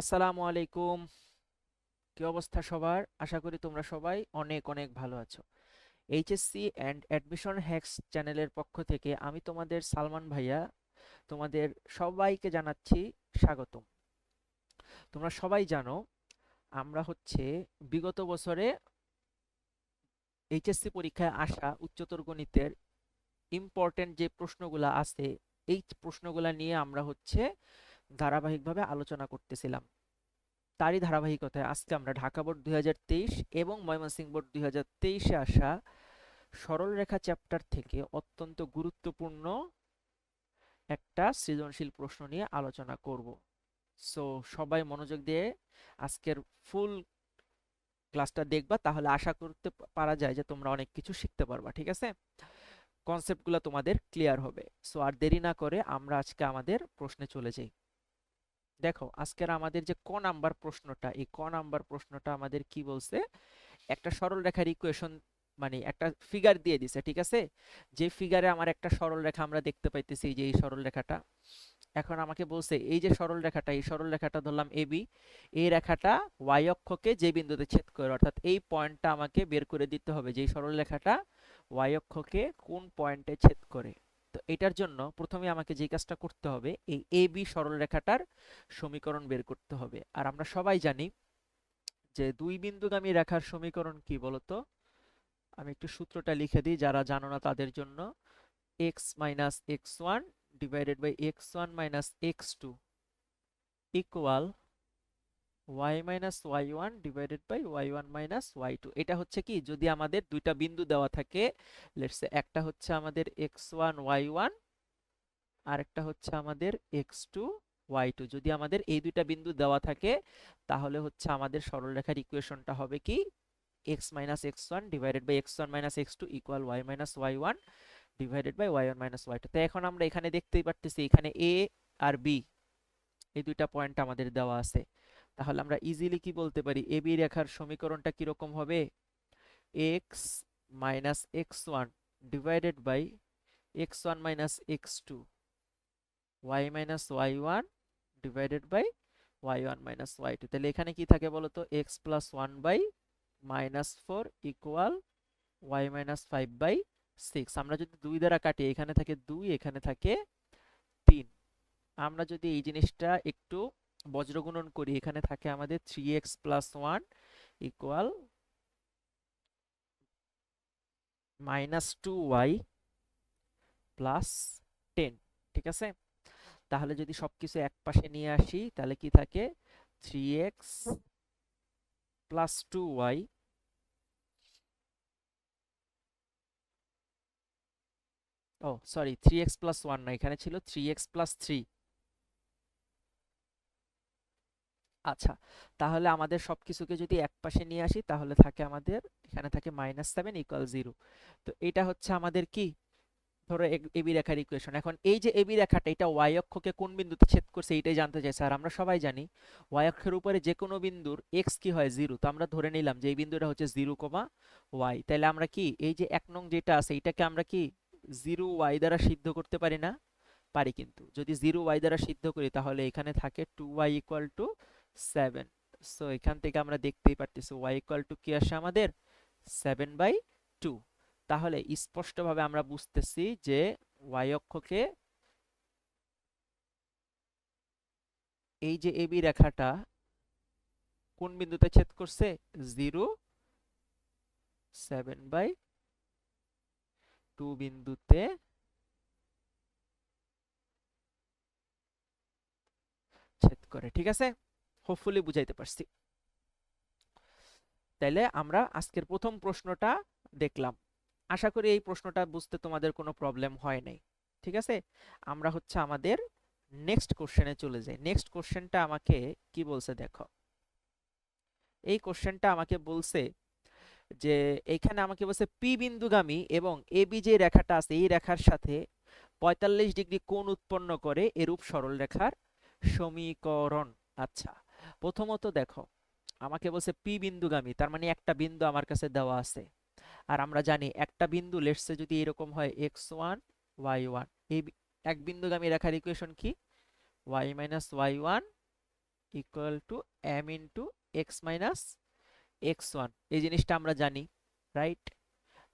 আসসালামু আলাইকুম। কি অবস্থা সবার? আশা করি তোমরা সবাই অনেক অনেক ভালো আছো। এইচএসসি অ্যান্ড অ্যাডমিশন হ্যাক্স চ্যানেলের পক্ষ থেকে আমি তোমাদের সালমান ভাইয়া, তোমাদের সবাইকে জানাচ্ছি স্বাগতম। তোমরা সবাই জানো, আমরা হচ্ছে বিগত বছরে এইচএসসি পরীক্ষায় আসা উচ্চতর গণিতের ইম্পর্টেন্ট যে প্রশ্নগুলো আছে, এই প্রশ্নগুলো নিয়ে আমরা হচ্ছে ধারাবাহিকভাবে আলোচনা করতেছিলাম। তারই ধারাবাহিকতায় আজকে আমরা ঢাকা বোর্ড দুই হাজার তেইশ এবং ময়মনসিংহ বোর্ড দুই হাজার তেইশে আসা সরলরেখা চ্যাপ্টার থেকে অত্যন্ত গুরুত্বপূর্ণ একটা সৃজনশীল প্রশ্ন নিয়ে আলোচনা করব। সো সবাই মনোযোগ দিয়ে আজকের ফুল ক্লাসটা দেখবা, তাহলে আশা করতে পারা যায় যে তোমরা অনেক কিছু শিখতে পারবা, ঠিক আছে? কনসেপ্টগুলো তোমাদের ক্লিয়ার হবে। সো আর দেরি না করে আমরা আজকে আমাদের প্রশ্নে চলে যাই। দেখো, আজকের আমাদের যে ক নাম্বার প্রশ্নটা, এই ক নাম্বার প্রশ্নটা আমাদের কি বলছে? একটা সরল রেখার ইকুয়েশন মানে একটা ফিগার দিয়ে দিছে, ঠিক আছে? যে ফিগারে আমার একটা সরল রেখা আমরা দেখতে পাইতেছি যে এই সরল রেখাটা। এখন আমাকে বলছে, এই যে সরল রেখাটা, এই সরল রেখাটা ধরলাম এবি এই রেখাটা ওয়াই অক্ষকে যে বিন্দুতে ছেদ করে, অর্থাৎ এই পয়েন্টটা আমাকে বের করে দিতে হবে, যে সরল রেখাটা ওয়াই অক্ষকে কোন পয়েন্টে ছেদ করে। তো এটার জন্য প্রথমে আমাকে যে কাজটা করতে হবে, এই এ বি সরলরেখাটার সমীকরণ বের করতে হবে। আর আমরা সবাই জানি যে দুই বিন্দুগামী রেখার সমীকরণ কি বলতো? আমি একটু সূত্রটা লিখে দিই, যারা জানো না তাদের জন্য। X minus x one divided by x one minus x two equal y minus y one divided by y one minus y two এটা হচ্ছে কি? যদি আমাদের দুইটা বিন্দু দেওয়া থাকে লেটসে একটা হচ্ছে আমাদের এক্স ওয়ান ওয়াই ওয়ান আরেকটা হচ্ছে আমাদের এক্স টু ওয়াই টু যদি আমাদের এই দুইটা বিন্দু দেওয়া থাকে, তাহলে হচ্ছে আমাদের সরলরেখার ইকুয়েশনটা হবে কি? X minus x one divided by x one minus x two equal y minus y one divided by y one minus y two তো এখন আমরা এখানে দেখতেই পারতেছি, এখানে এ আর বি এই দুইটা পয়েন্ট আমাদের দেওয়া আছে। তাহলে আমরা ইজিলি কি বলতে পারি? এ বি রেখার সমীকরণটা কীরকম হবে? X minus x one divided by x one minus x two y minus y one divided by y one minus y two তাহলে এখানে কি থাকে বলতো? X plus one by minus four equal y minus five by six আমরা যদি দুই দ্বারা কাটি, এখানে থাকে দুই, এখানে থাকে তিন। আমরা যদি এই জিনিসটা একটু বজ্রগুণন করি, এখানে থাকে আমাদের three x plus one equal minus two y plus ten ঠিক আছে? তাহলে যদি সবকিছু এক পাশে নিয়ে আসি, তাহলে কি থাকে? Three x plus two y oh sorry three x plus one না এখানে ছিল থ্রি এক্স প্লাস থ্রি আচ্ছা তাহলে আমাদের সবকিছুকে যদি এক পাশে নিয়ে আসি, তাহলে থাকে আমাদের, এখানে থাকে মাইনাস সেভেন ইকুয়াল জিরো তো এটা হচ্ছে আমাদের কি? ধরো এবি রেখার ইকুয়েশন এখন এই যে এবি রেখাটা, এটা ওয়াই অক্ষকে কোন বিন্দুতে ছেদ করছে এইটাই জানতে চাই স্যার, আমরা সবাই জানি ওয়াই অক্ষের উপরে যে কোনো বিন্দুর এক্স কি হয় জিরো তো আমরা ধরে নিলাম যে এই বিন্দুটা হচ্ছে জিরো কমা ওয়াই তাহলে আমরা কি, এই যে এক নং যেটা আছে, এটাকে আমরা কি জিরো ওয়াই দ্বারা সিদ্ধ করতে পারি না? পারি কিন্তু। যদি জিরো ওয়াই দ্বারা সিদ্ধ করি, তাহলে এখানে থাকে two y equal to seven so এখান থেকে আমরা দেখতেই পারতেছি ওয়াই ইকুয়াল টু কি আসে আমাদের? সেভেন বাই টু তাহলে স্পষ্টভাবে আমরা বুঝতেছি যে ওয়াই অক্ষকে এই যে এবি রেখাটা কোন বিন্দুতে ছেদ করছে? জিরো সেভেন বাই টু বিন্দুতে ছেদ করে, ঠিক আছে? হোপফুলি বুঝাইতে পারছি। তাইলে আমরা আজকের প্রথম প্রশ্নটা দেখলাম। আশা করি এই প্রশ্নটা বুঝতে তোমাদের কোনো প্রবলেম হয় নাই। ঠিক আছে? আমরা হচ্ছে আমাদের নেক্সট কোশ্চেনে চলে যাই। নেক্সট কোশ্চেনটা আমাকে কি বলছে দেখো? এই কোশ্চেনটা আমাকে বলছে যে এইখানে আমাকে বলছে পি বিন্দুগামী এবং এ বি যে রেখাটা আছে, এই রেখার সাথে পঁয়তাল্লিশ ডিগ্রি কোণ উৎপন্ন করে এরূপ সরল রেখার সমীকরণ। আচ্ছা প্রথমত দেখো, আমাকে বলছে পি বিন্দুগামী, তার মানে একটা বিন্দু আমার কাছে দেওয়া আছে। আর আমরা জানি একটা বিন্দু লেটসে যদি এরকম হয় এক্স ওয়ান ওয়াই ওয়ান এই এক বিন্দুগামী রেখার ইকুয়েশন কি? Y minus y one equal to m into x minus x one এই জিনিসটা আমরা জানি রাইট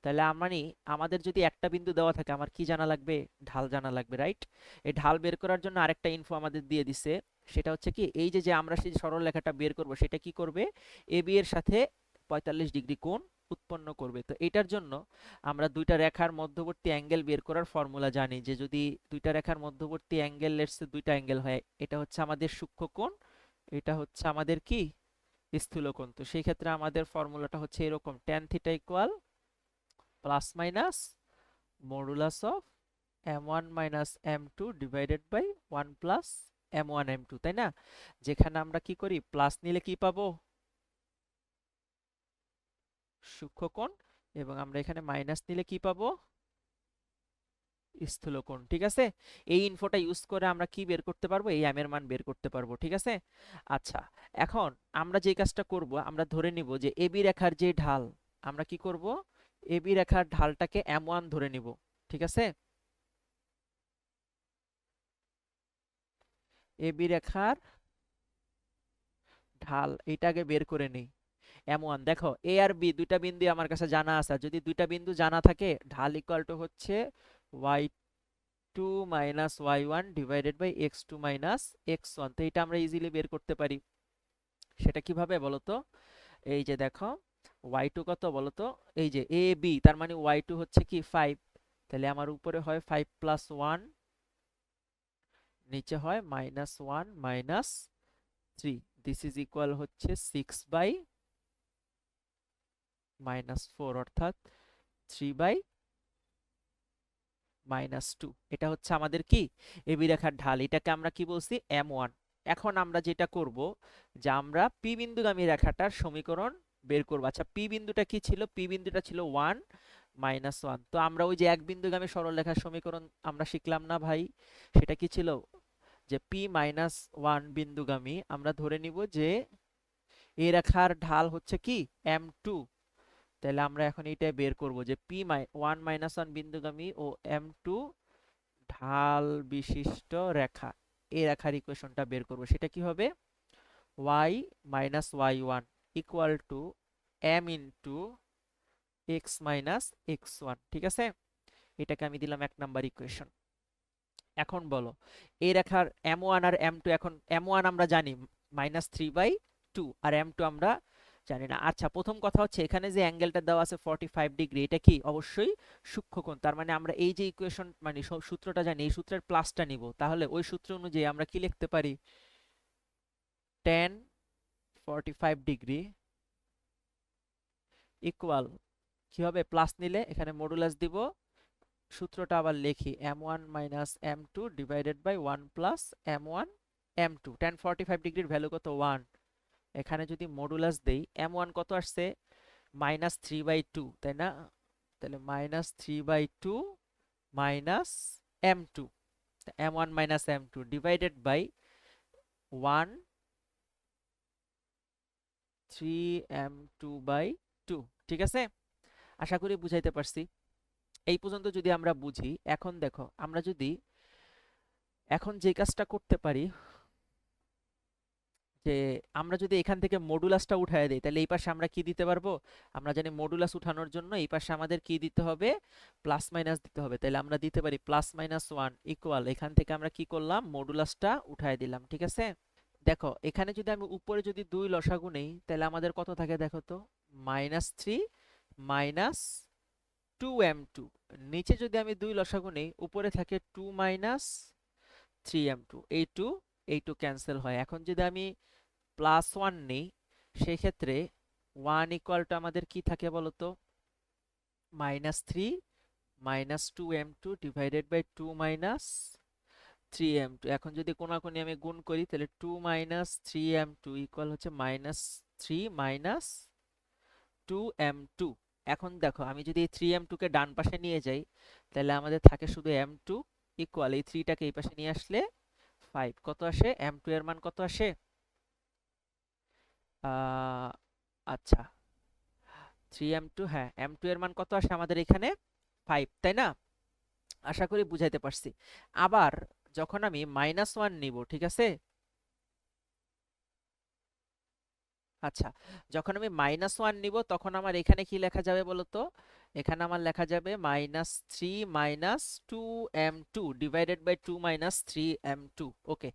তাহলে মানে আমাদের যদি একটা বিন্দু দেওয়া থাকে, আমার কি জানা লাগবে? ঢাল জানা লাগবে রাইট এই ঢাল বের করার জন্য আরেকটা ইনফো আমাদের দিয়ে দিছে সেটা হচ্ছে কি, এই যে যে আমরা সেই সরল রেখাটা বের করব, সেটা কি করবে? এ বি এর সাথে পঁয়তাল্লিশ ডিগ্রি কোণ উৎপন্ন করবে। তো এটার জন্য আমরা দুইটা রেখার মধ্যবর্তী অ্যাঙ্গেল বের করার ফর্মুলা জানি যে, যদি দুইটা রেখার মধ্যবর্তী অ্যাঙ্গেল লেটসে দুইটা অ্যাঙ্গেল হয়, এটা হচ্ছে আমাদের সূক্ষ্ম কোণ, এটা হচ্ছে আমাদের কি? স্থূল কোণ। তো সেই ক্ষেত্রে আমাদের ফর্মুলাটা হচ্ছে এরকম tan theta equal plus minus modulus of m one minus m two divided by one plus m one m two তাই না? যেখানে আমরা কি করি? প্লাস নিলে কি পাবো? সূক্ষ্মকোণ এবং আমরা এখানে মাইনাস নিলে কি পাবো? স্থূলকোণ, ঠিক আছে? এই ইনফোটা ইউজ করে আমরা কি বের করতে পারব? এই এর মান বের করতে পারব, ঠিক আছে? আচ্ছা এখন আমরা যে কাজটা করব, আমরা ধরে নিব যে এবি রেখার যে ঢাল, আমরা কি করব? এবি রেখার ঢালটাকে এম ওয়ান ধরে নিব, ঠিক আছে? এবি রেখার ঢাল এটাকে বের করে নেই। এম ওয়ান দেখো, এ আর বি দুইটা বিন্দু আমার কাছে জানা আছে। যদি দুইটা বিন্দু জানা থাকে, ঢাল ইকুয়াল টু হচ্ছে y two minus y one divided by x two minus x one তো এটা আমরা ইজিলি বের করতে পারি। সেটা কীভাবে বলো তো এই যে দেখো ওয়াই টু কত বলো তো এই যে এ বি, তার মানে ওয়াই টু হচ্ছে কি ফাইভ তাহলে আমার উপরে হয় ফাইভ প্লাস ওয়ান নিচে হয় minus one minus three this is equal হচ্ছে সিক্স বাই মাইনাস ফোর অর্থাৎ থ্রি বাই মাইনাস টু এটা হচ্ছে আমাদের কি? এবি রেখার ঢাল। এটাকে আমরা কি বলছি? এম ওয়ান এখন আমরা যেটা করব, যে আমরা পি বিন্দুগামী রেখাটার সমীকরণ বের করব। আচ্ছা পি বিন্দুটা কি ছিল? পি বিন্দুটা ছিল ওয়ান মাইনাস ওয়ান তো আমরা ওই যে এক বিন্দুগামী সরলরেখার সমীকরণ আমরা শিখলাম না ভাই? সেটা কি ছিল? যে পি মাইনাস ওয়ান বিন্দুগামী, আমরা ধরে নিব যে এই রেখার ঢাল হচ্ছে কি? এম টু তাহলে আমরা এখন এইটা বের করব যে পি মাই ওয়ান মাইনাস ওয়ান বিন্দুগামী ও এম টু ঢাল বিশিষ্ট রেখা। এই রেখার ইকুয়েশনটা বের করব। সেটা কি হবে? Y minus y one equal to m into x minus x one ঠিক আছে? এটাকে আমি দিলাম এক নাম্বার ইকুয়েশন এখন বলো এই রেখার এম ওয়ান আর এম টু এখন এম ওয়ান আমরা জানি মাইনাস থ্রি বাই টু আর এম টু আমরা জানি না। আচ্ছা প্রথম কথা হচ্ছে এখানে যে অ্যাঙ্গেলটা দেওয়া আছে ফর্টি ফাইভ ডিগ্রি এটা কি? অবশ্যই সূক্ষ্মকোণ। তার মানে আমরা এই যে ইকুয়েশন মানে সূত্রটা জানি, এই সূত্রের প্লাসটা নিব। তাহলে ওই সূত্র অনুযায়ী আমরা কি লিখতে পারি? Tan forty five degree equal কি হবে প্লাস নিলে? এখানে মডুলাস দিব। সূত্রটা আবার লিখি m one minus m two divided by one plus m one m two tan forty five ডিগ্রির ভ্যালু কত? ওয়ান এখানে যদি মডুলাস দেই এম ওয়ান কত আসছে? মাইনাস থ্রি বাই টু তাই না? তাহলে minus three by two minus m two m one minus m two divided by one three m two by two ঠিক আছে? আশা করি বুঝাইতে পারছি। এই পর্যন্ত যদি আমরা বুঝি, এখন দেখো, আমরা যদি এখন যে কাজটা করতে পারি, যে আমরা যদি এখান থেকে মডুলাসটা উঠায় দিই, তাহলে এই পাশে আমরা কি দিতে পারব? আমরা জানি মডুলাস উঠানোর জন্য এই পাশে আমাদের কি দিতে হবে? প্লাস মাইনাস দিতে হবে। তাহলে আমরা দিতে পারি প্লাস মাইনাস ওয়ান ইকুয়াল এখান থেকে আমরা কি করলাম? মডুলাসটা উঠায় দিলাম, ঠিক আছে? দেখো, এখানে যদি আমি উপরে যদি দুই লসাগু নেই, তাহলে আমাদের কত থাকে দেখো তো? Minus three minus two m two নিচে যদি আমি দুই লসাগু নেই, উপরে থাকে two minus three m two এই টু এই টু ক্যান্সেল হয়। এখন যদি আমি প্লাস ওয়ান নেই, সেক্ষেত্রে ওয়ান ইকুয়াল আমাদের কি থাকে বলতো? Minus three minus two m two divided by two minus three m two এখন যদি কোনাকুনি আমি গুণ করি, তাহলে two minus three m two equal হচ্ছে minus three minus two m two এখন দেখো, আমি যদি এই থ্রি এম টুকে ডান পাশে নিয়ে যাই, তাহলে আমাদের থাকে শুধু এম টু ইকুয়াল এই থ্রিটাকে এই পাশে নিয়ে আসলে ফাইভ কত আসে? এম টু এর মান কত আসে? আচ্ছা। থ্রি এম টু হ্যাঁ এম টু এর মান কত আসে আমাদের এখানে? ফাইভ তাই না? আশা করি বুঝাইতে পারছি। আবার যখন আমি মাইনাস ওয়ান নিব, ঠিক আছে? আচ্ছা যখন আমি মাইনাস ওয়ান নিব তখন আমার এখানে কি লেখা যাবে বলতো? এখানে আমার লেখা যাবে minus three minus two m two divided by two minus three m two okay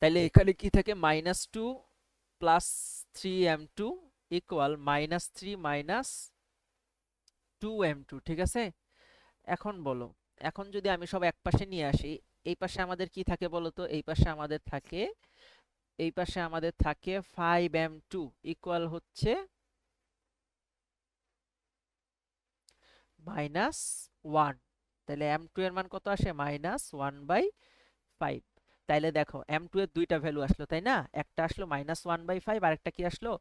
তাহলে এখানে কি থাকে? Minus two plus three m two equal minus three minus two m two ঠিক আছে? এখন বলো, এখন যদি আমি সব এক পাশে নিয়ে আসি, এই পাশে আমাদের কি থাকে বলো তো এই পাশে আমাদের থাকে এই পাশে আমাদের থাকে ফাইভ এম টু ইকুয়াল হচ্ছে মাইনাস ওয়ান তাহলে এম টু এর মান কত আসে? মাইনাস ওয়ান বাই ফাইভ তাইলে দেখো এম টু এর দুইটা ভ্যালু আসলো, তাই না? একটা আসলো মাইনাস ওয়ান বাই ফাইভ আর একটা কি আসলো?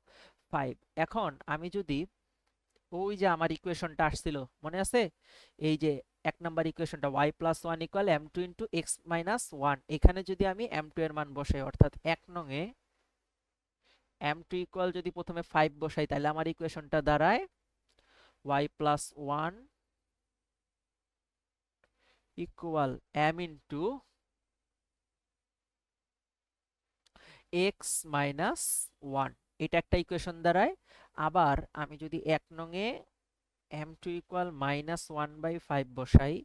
ফাইভ এখন আমি যদি ওই যে আমার ইকুয়েশনটা আসছিল, মনে আছে? এই যে এক number ইকুয়েশনটা y plus one equal m two into x minus one এখানে যদি আমি এম টু এর মান বসাই, অর্থাৎ এক নঙে এম টু ইকুয়াল যদি প্রথমে ফাইভ বসাই, তাহলে আমার ইকুয়েশনটা দাঁড়ায় y plus one equal m into x minus one এটা একটা ইকুয়েশন দাঁড়ায়। আবার আমি যদি এক নঙে m two equal minus one by five বসাই,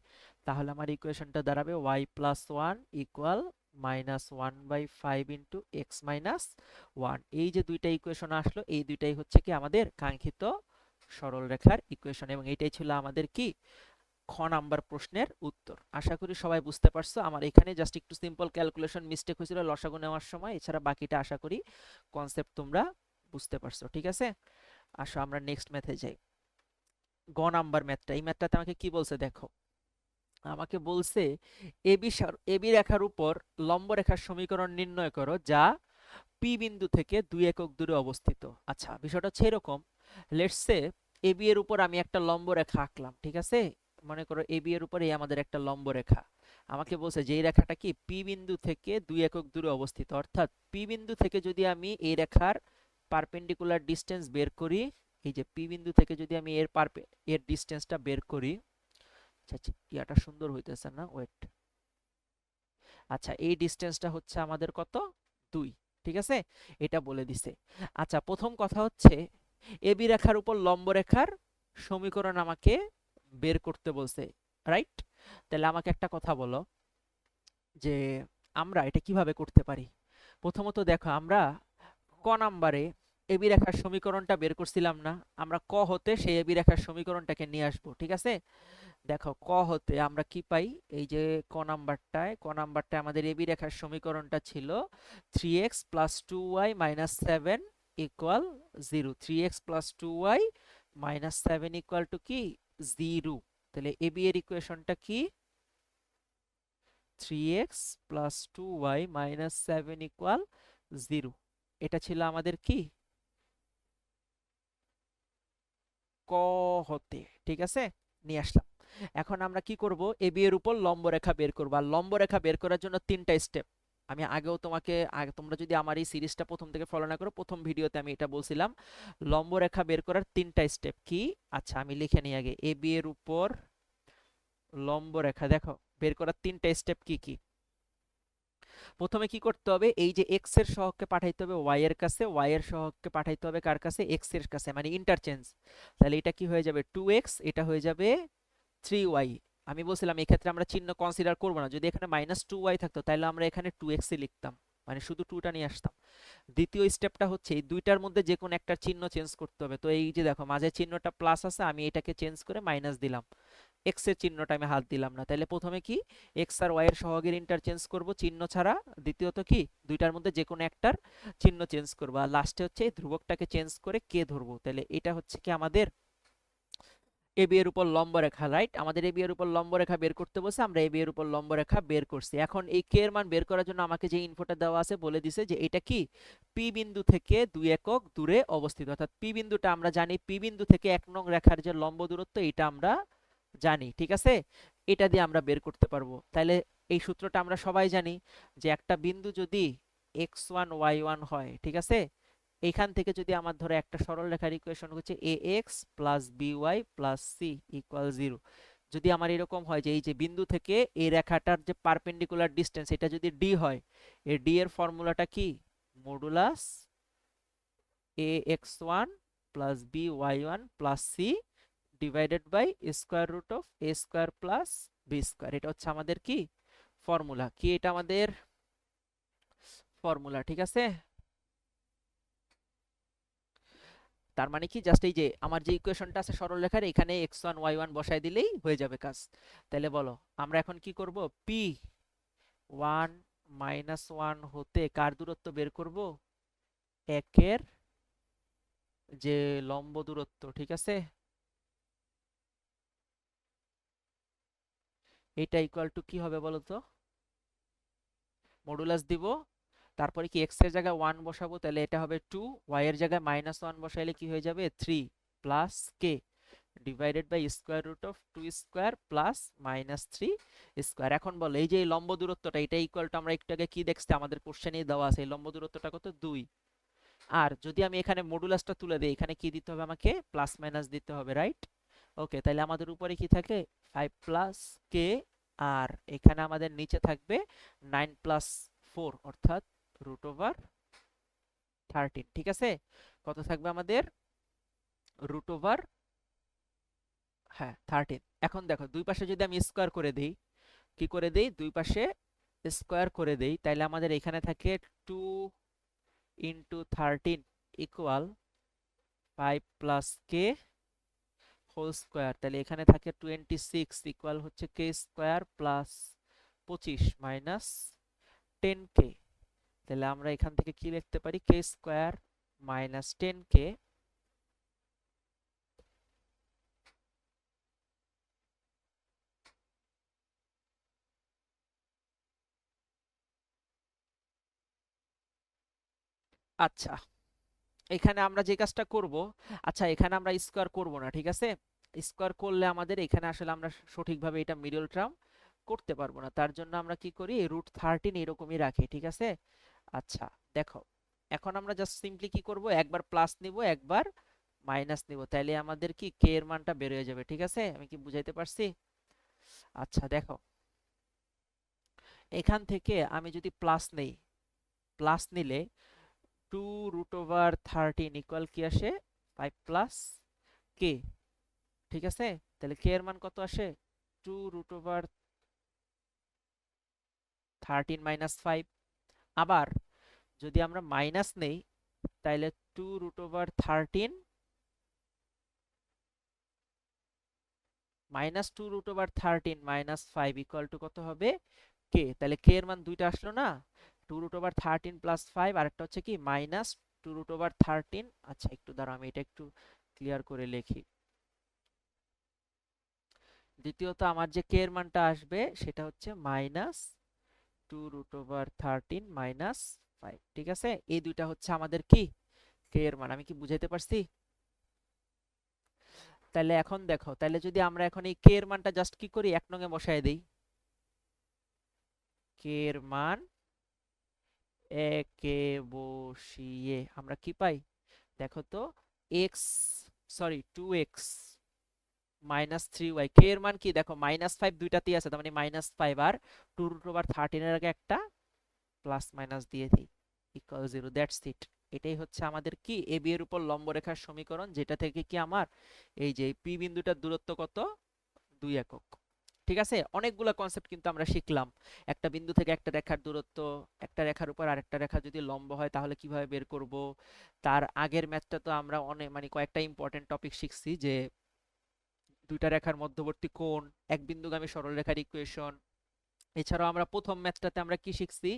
তাহলে আমার ইকুয়েশনটা দাঁড়াবে y plus one equal minus one by five into x minus one এই যে দুইটা ইকুয়েশন আসলো, এই দুইটাই হচ্ছে কি আমাদের কাঙ্ক্ষিত সরল রেখার ইকুয়েশন এবং এটাই ছিল আমাদের কি খ নাম্বার প্রশ্নের উত্তর। আশা করি সবাই বুঝতে পারছ। আমার এখানে জাস্ট একটু সিম্পল ক্যালকুলেশন মিস্টেক হয়েছিল লসাগু নেওয়ার সময়, এছাড়া বাকিটা আশা করি কনসেপ্ট তোমরা বুঝতে পারছ। ঠিক আছে? আসো আমরা নেক্সট ম্যাথে যাই। গ নাম্বার ম্যাথটা। এই ম্যাথটাতে আমাকে কি বলছে দেখো? আমাকে বলছে এবি এবি রেখার উপর লম্ব রেখার সমীকরণ নির্ণয় করো যা পি বিন্দু থেকে দুই একক দূরে অবস্থিত। আচ্ছা বিষয়টা হচ্ছে এরকম। লেটস এবি এর উপর আমি একটা লম্ব রেখা আঁকলাম, ঠিক আছে? মনে করো এবি এর উপর এই আমাদের একটা লম্ব রেখা। আমাকে বলছে যে এই রেখাটা কি পি বিন্দু থেকে দুই একক দূরে অবস্থিত। অর্থাৎ পি বিন্দু থেকে যদি আমি এই রেখার পারপেন্ডিকুলার ডিস্টেন্স বের করি এই যে পি বিন্দু থেকে যদি আমি এর পারপে এর ডিস্টেন্সটা বের করি আচ্ছা আচ্ছা ইয়াটা সুন্দর হইতেছে না? ওয়েট আচ্ছা এই ডিস্টেন্সটা হচ্ছে আমাদের কত? দুই, ঠিক আছে? এটা বলে দিছে। আচ্ছা প্রথম কথা হচ্ছে এবি রেখার উপর লম্ব রেখার সমীকরণ আমাকে বের করতে বলছে রাইট তাহলে আমাকে একটা কথা বলো, যে আমরা এটা কীভাবে করতে পারি? প্রথমত দেখো, আমরা ক নাম্বারে এবি রেখার সমীকরণটা বের করছিলাম না। আমরা ক হতে সেই এবি রেখার সমীকরণটাকে নিয়ে আসব, ঠিক আছে? দেখো, ক হতে আমরা কি পাই? এই যে ক নাম্বারটায় ক নাম্বারটায় আমাদের এবি রেখার সমীকরণটা ছিল three x plus two y minus seven equal zero. Three x plus two y minus seven equal to কি? জিরো। তাহলে এবি এর ইকুয়েশনটা কি? Three x plus two y minus seven equal zero. এটা ছিল আমাদের কি? ক হতে ঠিক আছে? নিয়ে আসলাম। এখন আমরা কি করব? এবি এর উপর লম্ব রেখা বের করব। আর লম্ব রেখা বের করার জন্য তিনটা স্টেপ আমি আগেও তোমাকে তোমরা যদি আমার এই সিরিজটা প্রথম থেকে ফলো না করো, প্রথম ভিডিওতে আমি এটা বলছিলাম। লম্ব রেখা বের করার তিনটা স্টেপ কি? আচ্ছা আমি লিখে নিই আগে। এবি এর উপর লম্ব রেখা দেখো, বের করার তিনটা স্টেপ কি কি? প্রথমে কি করতে হবে? এই যে এক্সের সহগকে পাঠাইতে হবে ওয়াই এর কাছে ওয়াই এর সহগকে পাঠাইতে হবে কার কাছে? এক্সের কাছে মানে ইন্টারচেঞ্জ তাহলে এটা কি হয়ে যাবে? টু এক্স এটা হয়ে যাবে থ্রি ওয়াই আমি বলছিলাম এই ক্ষেত্রে আমরা চিহ্ন কনসিডার করব না। যদি এখানে মাইনাস টু ওয়াই থাকতো, তাহলে আমরা এখানে টু এক্স এ লিখতাম। মানে শুধু টুটা নিয়ে আসতাম। দ্বিতীয় স্টেপটা হচ্ছে, এই দুইটার মধ্যে যে কোনো একটা চিহ্ন চেঞ্জ করতে হবে। তো এই যে দেখো, মাঝে চিহ্নটা প্লাস আছে, আমি এটাকে চেঞ্জ করে মাইনাস দিলাম। এক্সের চিহ্নটা আমি হাত দিলাম না। তাহলে প্রথমে কি? এক্স আর ওয়াই এর সহগের ইন্টারচেঞ্জ করব চিহ্ন ছাড়া। দ্বিতীয়ত কি? দুইটার মধ্যে যে কোনো একটার চিহ্ন চেঞ্জ করব। আর লাস্টে হচ্ছে এই ধ্রুবকটাকে চেঞ্জ করে কে ধরবো। তাহলে এটা হচ্ছে কি আমাদের এবি এর উপর লম্ব রেখা রাইট আমাদের এবি এর উপর লম্ব রেখা বের করতে বলছে, আমরা এবি এর উপর লম্ব রেখা বের করছি। এখন এই কে এর মান বের করার জন্য আমাকে যে ইনফোটা দেওয়া আছে বলে দিছে যে এটা কি? পি বিন্দু থেকে দুই একক দূরে অবস্থিত। অর্থাৎ পি বিন্দুটা আমরা জানি পি বিন্দু থেকে এক নং রেখার যে লম্ব দূরত্ব, এটা আমরা জানি, ঠিক আছে? এটা দিয়ে আমরা বের করতে পারব। তাহলে এই সূত্রটা আমরা সবাই জানি যে একটা বিন্দু যদি এক্স ওয়ান ওয়াই ওয়ান হয়, ঠিক আছে? এইখান থেকে যদি আমার ধরো একটা সরল রেখার ইকুয়েশন হচ্ছে a x plus b y plus c equal zero যদি আমার এরকম হয় যে এই যে বিন্দু থেকে এই রেখাটার যে পারপেন্ডিকুলার ডিস্টেন্স এটা যদি ডি হয়, এই ডি এর ফর্মুলাটা কি? Modulus a x one plus b y one plus c divided by square root of a square plus b square এটা হচ্ছে আমাদের কি? ফর্মুলা কি এটা আমাদের? ফর্মুলা ঠিক আছে? তার মানে কি? জাস্ট এই যে আমার যে ইকুয়েশনটা আছে সরলরেখার এখানে এক্স ওয়ান ওয়াই ওয়ান বসাই দিলেই হয়ে যাবে কাজ। তাহলে বলো, আমরা এখন কি করব? পি ওয়ান মাইনাস ওয়ান হতে কার দূরত্ব বের করব? একের যে লম্ব দূরত্ব, ঠিক আছে? এটা ইকুয়াল টু কি হবে বলো তো মডুলাস দিব। তারপরে কি এক্সের জায়গায় ওয়ান বসাবো, তাহলে এটা হবে টু ওয়াই এর জায়গায় মাইনাস ওয়ান বসাইলে কি হয়ে যাবে? Three plus k divided by square root of two square plus minus three square এখন বলো, এই যে এই লম্ব দূরত্বটা, এটা ইকুয়াল টু আমরা একটু আগে কি দেখছি? আমাদের কোশ্চেনেই দেওয়া আছে, এই লম্ব দূরত্বটা কত? দুই। আর যদি আমি এখানে মডুলাসটা তুলে দিই, এখানে কি দিতে হবে আমাকে? প্লাস মাইনাস দিতে হবে রাইট ওকে তাহলে আমাদের উপরে কি থাকে? ফাইভ প্লাস কে আর এখানে আমাদের নিচে থাকবে নাইন প্লাস ফোর অর্থাৎ রুট ওভার থার্টিন ঠিক আছে? কত থাকবে আমাদের? রুট ওভার হ্যাঁ থার্টিন এখন দেখো, দুই পাশে যদি আমি স্কোয়ার করে দিই, কি করে দিই? দুই পাশে স্কোয়ার করে দেই তাহলে আমাদের এখানে থাকে two into thirteen equal five plus k whole square তাহলে এখানে থাকে টোয়েন্টি সিক্স ইকুয়াল হচ্ছে কে স্কোয়ার প্লাস পঁচিশ মাইনাস টেন কে তাহলে আমরা এখান থেকে কি লিখতে পারি? K square minus ten k আচ্ছা। এখানে আমরা যে কাজটা করব আচ্ছা এখানে আমরা স্কোয়ার করব না, ঠিক আছে? স্কোয়ার করলে আমাদের এখানে আসলে আমরা সঠিকভাবে এটা মিডল টার্ম করতে পারব না। তার জন্য আমরা কি করি? রুট থার্টিন এরকমই রাখি, ঠিক আছে? আচ্ছা দেখো, এখন আমরা জাস্ট সিম্পলি কি করব? একবার প্লাস নিব, একবার মাইনাস নিব। তাইলে আমাদের কি? কে এর মানটা বের হয়ে যাবে, ঠিক আছে? আমি কি বুঝাইতে পারছি? আচ্ছা দেখো, এখান থেকে আমি যদি প্লাস নেই প্লাস নিলে two root over thirteen equal কি আসে? ফাইভ প্লাস কে ঠিক আছে? তাহলে কে এর মান কত আসে? Two root over thirteen minus five আবার যদি আমরা মাইনাস নেই, তাহলে two root over thirteen minus two root over thirteen minus five equal to কত হবে? কে তাহলে কে এর মান দুইটা আসলো না? Two root over thirteen plus five আরেকটা হচ্ছে কি minus two root over thirteen আচ্ছা একটু দাঁড়া আমি এটা একটু ক্লিয়ার করে লিখি। দ্বিতীয়ত আমার যে কে এর মানটা আসবে, সেটা হচ্ছে minus two root over thirteen minus five ঠিক আছে? এই দুইটা হচ্ছে আমাদের কি? কে এর মান, আমি কি বুঝাইতে পারছি? তাহলে এখন দেখো, তাহলে যদি আমরা এখন এই কে এর মানটা জাস্ট কি করি? এক নঙে বসায় দেই। কে এর মান একে বসিয়ে আমরা কি পাই? দেখো তো x sorry two x minus three y k এর মান কি? দেখো মাইনাস ফাইভ দুইটাতেই আছে, তার মানে মাইনাস ফাইভ আর টু রুট ওভার থার্টিনের আগে একটা প্লাস মাইনাস দিয়ে দিই ইকুয়াল জিরো দ্যাটস ইট এটাই হচ্ছে আমাদের কি? এ বি এর উপর লম্ব রেখার সমীকরণ, যেটা থেকে কি আমার? এই যে পি বিন্দুটার দূরত্ব কত? দুই একক। ঠিক আছে? অনেকগুলো কনসেপ্ট কিন্তু আমরা শিখলাম। একটা বিন্দু থেকে একটা রেখার দূরত্ব, একটা রেখার উপর আরেকটা রেখা যদি লম্ব হয় তাহলে কীভাবে বের করব? তার আগের ম্যাথটা তো আমরা অনেক মানে কয়েকটা ইম্পর্টেন্ট টপিক শিখছি যে, দুইটা রেখার মধ্যবর্তী কোণ, এক বিন্দুগামী সরলরেখার ইকুয়েশন এছাড়াও আমরা প্রথম ম্যাথটাতে আমরা কি শিখছি?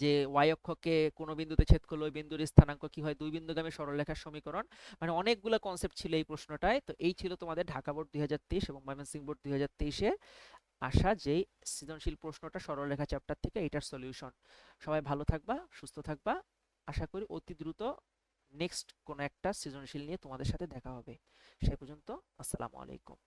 যে ওয়াই অক্ষকে কোনো বিন্দুতে ছেদ করলে ওই বিন্দুর স্থানাঙ্ক কি হয়? দুই বিন্দুগামী সরলরেখার সমীকরণ। মানে অনেকগুলো কনসেপ্ট ছিল এই প্রশ্নটায়। তো এই ছিল তোমাদের ঢাকা বোর্ড দুই হাজার তেইশ এবং ময়মনসিংহ বোর্ড দুই হাজার তেইশে আসা যেই সৃজনশীল প্রশ্নটা সরলরেখা চ্যাপ্টার থেকে এটার সলিউশন সবাই ভালো থাকবা, সুস্থ থাকবা। আশা করি অতি দ্রুত নেক্সট কোনো একটা সৃজনশীল নিয়ে তোমাদের সাথে দেখা হবে। সে পর্যন্ত, আসসালামু আলাইকুম।